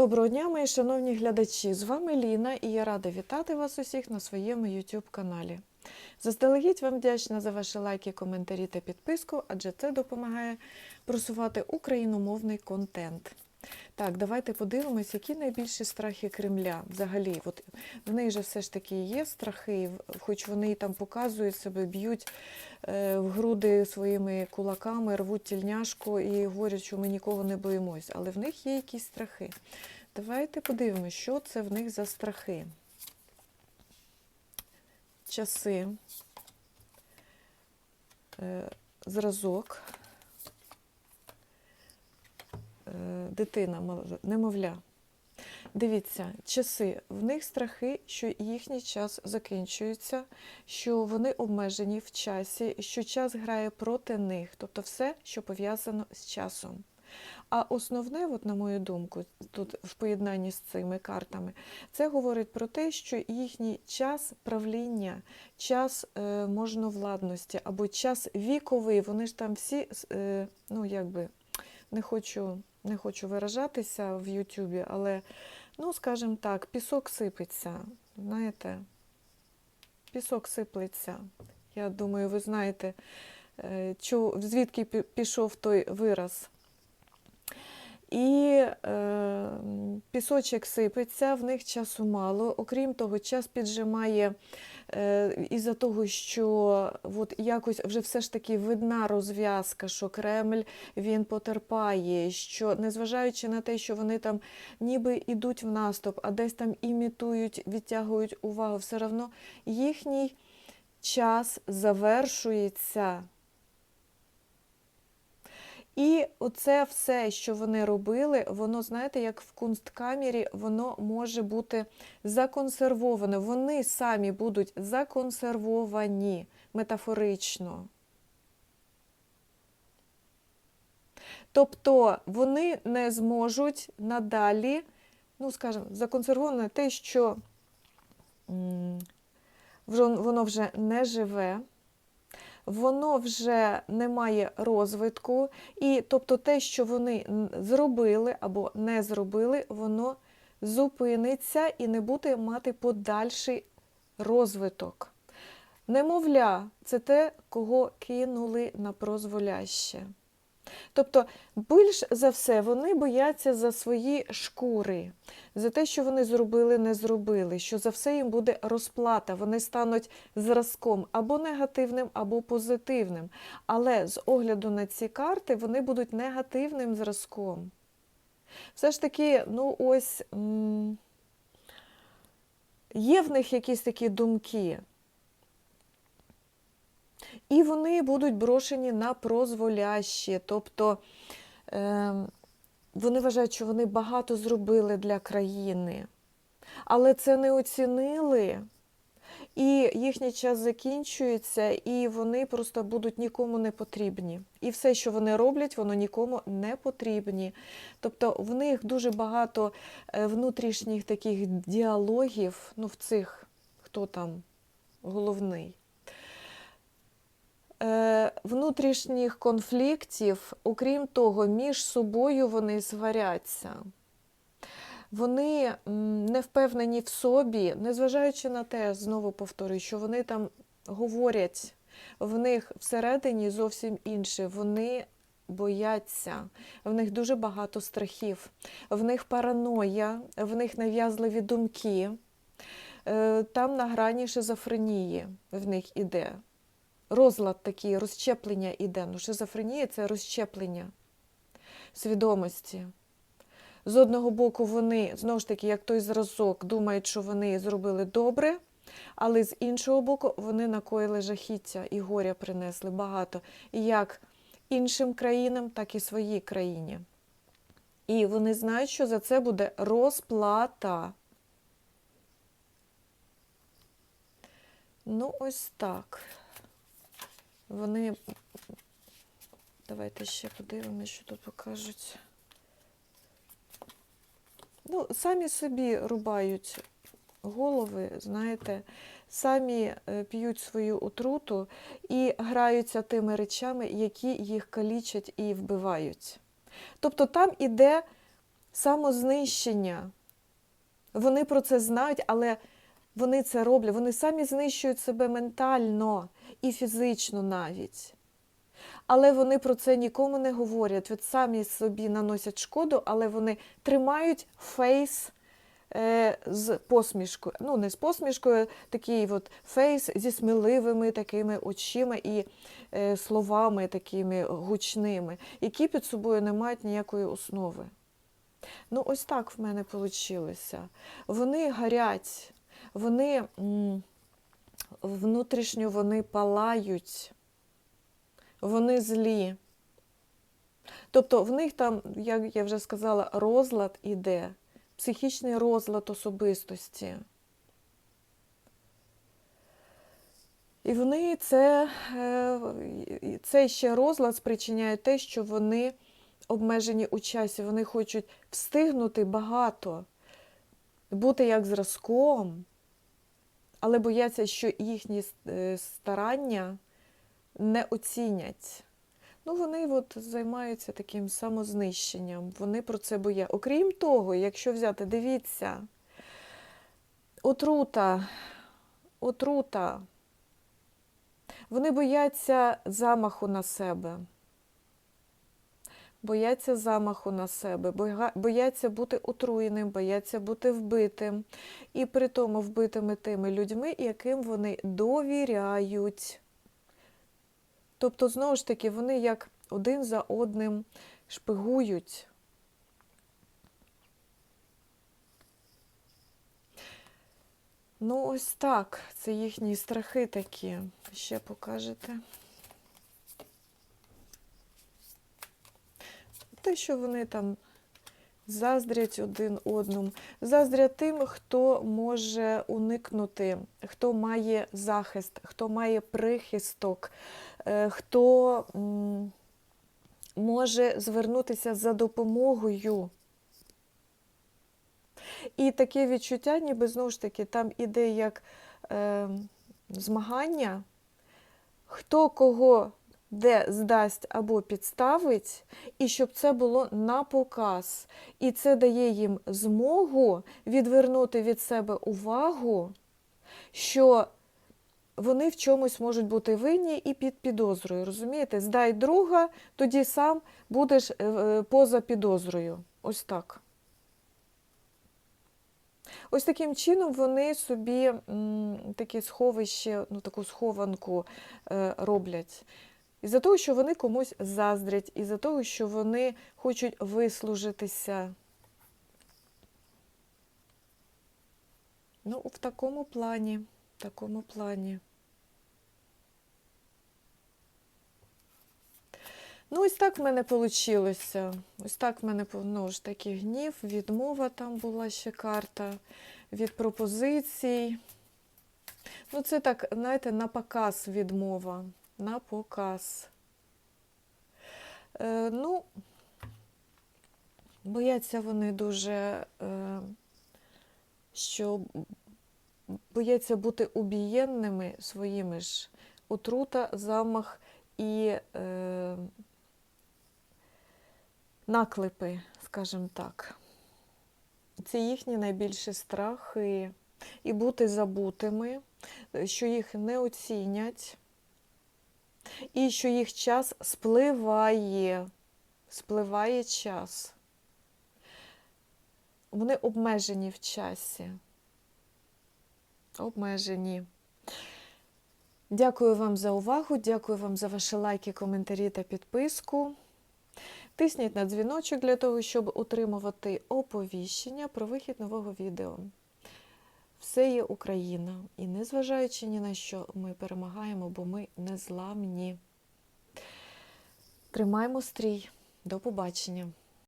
Доброго дня, мої шановні глядачі! З вами Ліна і я рада вітати вас усіх на своєму YouTube каналі. Заздалегідь вам вдячна за ваші лайки, коментарі та підписку, адже це допомагає просувати україномовний контент. Так, давайте подивимось, які найбільші страхи Кремля взагалі. От в них же все ж таки є страхи, хоч вони там показують себе, б'ють е, в груди своїми кулаками, рвуть тільняшку і говорять, що ми нікого не боїмось. Але в них є якісь страхи. Давайте подивимось, що це в них за страхи. Часи, е, зразок, дитина, немовля. Дивіться, часи, в них страхи, що їхній час закінчується, що вони обмежені в часі, що час грає проти них, тобто все, що пов'язано з часом. А основне, от, на мою думку, тут в поєднанні з цими картами, це говорить про те, що їхній час правління, час е, можновладності або час віковий, вони ж там всі, е, ну якби, не хочу, не хочу виражатися в Ютубі, але, ну, скажімо так, пісок сипеться, знаєте, пісок сиплеться. Я думаю, ви знаєте, е, звідки пішов той вираз. І е, пісочок сипеться, в них часу мало. Окрім того, час піджимає е, із-за того, що от якось вже все ж таки видна розв'язка, що Кремль він потерпає, що незважаючи на те, що вони там ніби йдуть в наступ, а десь там імітують, відтягують увагу, все одно їхній час завершується. І оце все, що вони робили, воно, знаєте, як в кунсткамері, воно може бути законсервоване. Вони самі будуть законсервовані метафорично. Тобто вони не зможуть надалі, ну, скажімо, законсервоване те, що воно вже не живе воно вже не має розвитку, і тобто те, що вони зробили або не зробили, воно зупиниться і не буде мати подальший розвиток. Немовля, це те, кого кинули на прозволяще. Тобто, більш за все, вони бояться за свої шкури, за те, що вони зробили, не зробили, що за все їм буде розплата. Вони стануть зразком або негативним, або позитивним. Але з огляду на ці карти вони будуть негативним зразком. Все ж таки, ну ось є в них якісь такі думки. І вони будуть брошені на прозволяще. Тобто е, вони вважають, що вони багато зробили для країни, але це не оцінили. І їхній час закінчується, і вони просто будуть нікому не потрібні. І все, що вони роблять, воно нікому не потрібні. Тобто в них дуже багато е, внутрішніх таких діалогів, ну в цих, хто там головний. Е, Внутрішніх конфліктів, окрім того, між собою вони сваряться. Вони не впевнені в собі, незважаючи на те, знову повторюю, що вони там говорять, в них всередині зовсім інше. Вони бояться, в них дуже багато страхів, в них параноя, в них нав'язливі думки. Е, Там на грані шизофренії в них іде. Розлад такий, розщеплення іде. Ну, шизофренія це розщеплення свідомості. З одного боку, вони, знову ж таки, як той зразок, думають, що вони зробили добре, але з іншого боку, вони накоїли жахіття і горя принесли багато. Як іншим країнам, так і своїй країні. І вони знають, що за це буде розплата. Ну, ось так. Вони. Давайте ще подивимося, що тут покажуть. Ну, самі собі рубають голови, знаєте, самі е, п'ють свою отруту і граються тими речами, які їх калічать і вбивають. Тобто там іде самознищення. Вони про це знають, але вони це роблять. Вони самі знищують себе ментально і фізично навіть. Але вони про це нікому не говорять. От самі собі наносять шкоду, але вони тримають фейс е, з посмішкою. Ну, не з посмішкою, такий от фейс зі сміливими такими очима і е, словами такими гучними, які під собою не мають ніякої основи. Ну, ось так в мене вийшло. Вони горять, вони внутрішньо вони палають, вони злі. Тобто в них там, як я вже сказала, розлад іде, психічний розлад особистості. І вони це, е, цей ще розлад спричиняє те, що вони обмежені у часі, вони хочуть встигнути багато, бути як зразком, але бояться, що їхні е, старання не оцінять. Ну, вони от займаються таким самознищенням, вони про це бояться. Окрім того, якщо взяти, дивіться, отрута, отрута. Вони бояться замаху на себе. Бояться замаху на себе, бояться бути отруєним, бояться бути вбитим. І при тому вбитими тими людьми, яким вони довіряють. Тобто, знову ж таки, вони як один за одним шпигують. Ну, ось так. Це їхні страхи такі. Ще покажете. Те, що вони там заздрять один одному, заздрять тим, хто може уникнути, хто має захист, хто має прихисток, е, хто може звернутися за допомогою. І таке відчуття, ніби знову ж таки, там іде як е, змагання, хто кого де здасть або підставить, і щоб це було на показ. І це дає їм змогу відвернути від себе увагу, що вони в чомусь можуть бути винні і під підозрою. Розумієте? Здай друга, тоді сам будеш е, е, поза підозрою. Ось так. Ось таким чином вони собі таке сховище, ну таку схованку е, роблять. Із-за того, що вони комусь заздрять, із-за того, що вони хочуть вислужитися. Ну, в такому плані, в такому плані. Ну, ось так в мене вийшло. Ось так в мене ну, ж таки гнів, відмова там була ще карта від пропозицій. Ну, це так, знаєте, на показ відмова. На показ. Е, ну, бояться вони дуже, е, що бояться бути убієнними своїми ж отрута, замах і е, наклепи, скажімо так. Це їхні найбільші страхи. І бути забутими, що їх не оцінять, і що їх час спливає, спливає час. Вони обмежені в часі. Обмежені. Дякую вам за увагу, дякую вам за ваші лайки, коментарі та підписку. Тисніть на дзвіночок для того, щоб отримувати оповіщення про вихід нового відео. Все є Україна. І незважаючи ні на що, ми перемагаємо, бо ми не зламні. Тримаймо стрій. До побачення!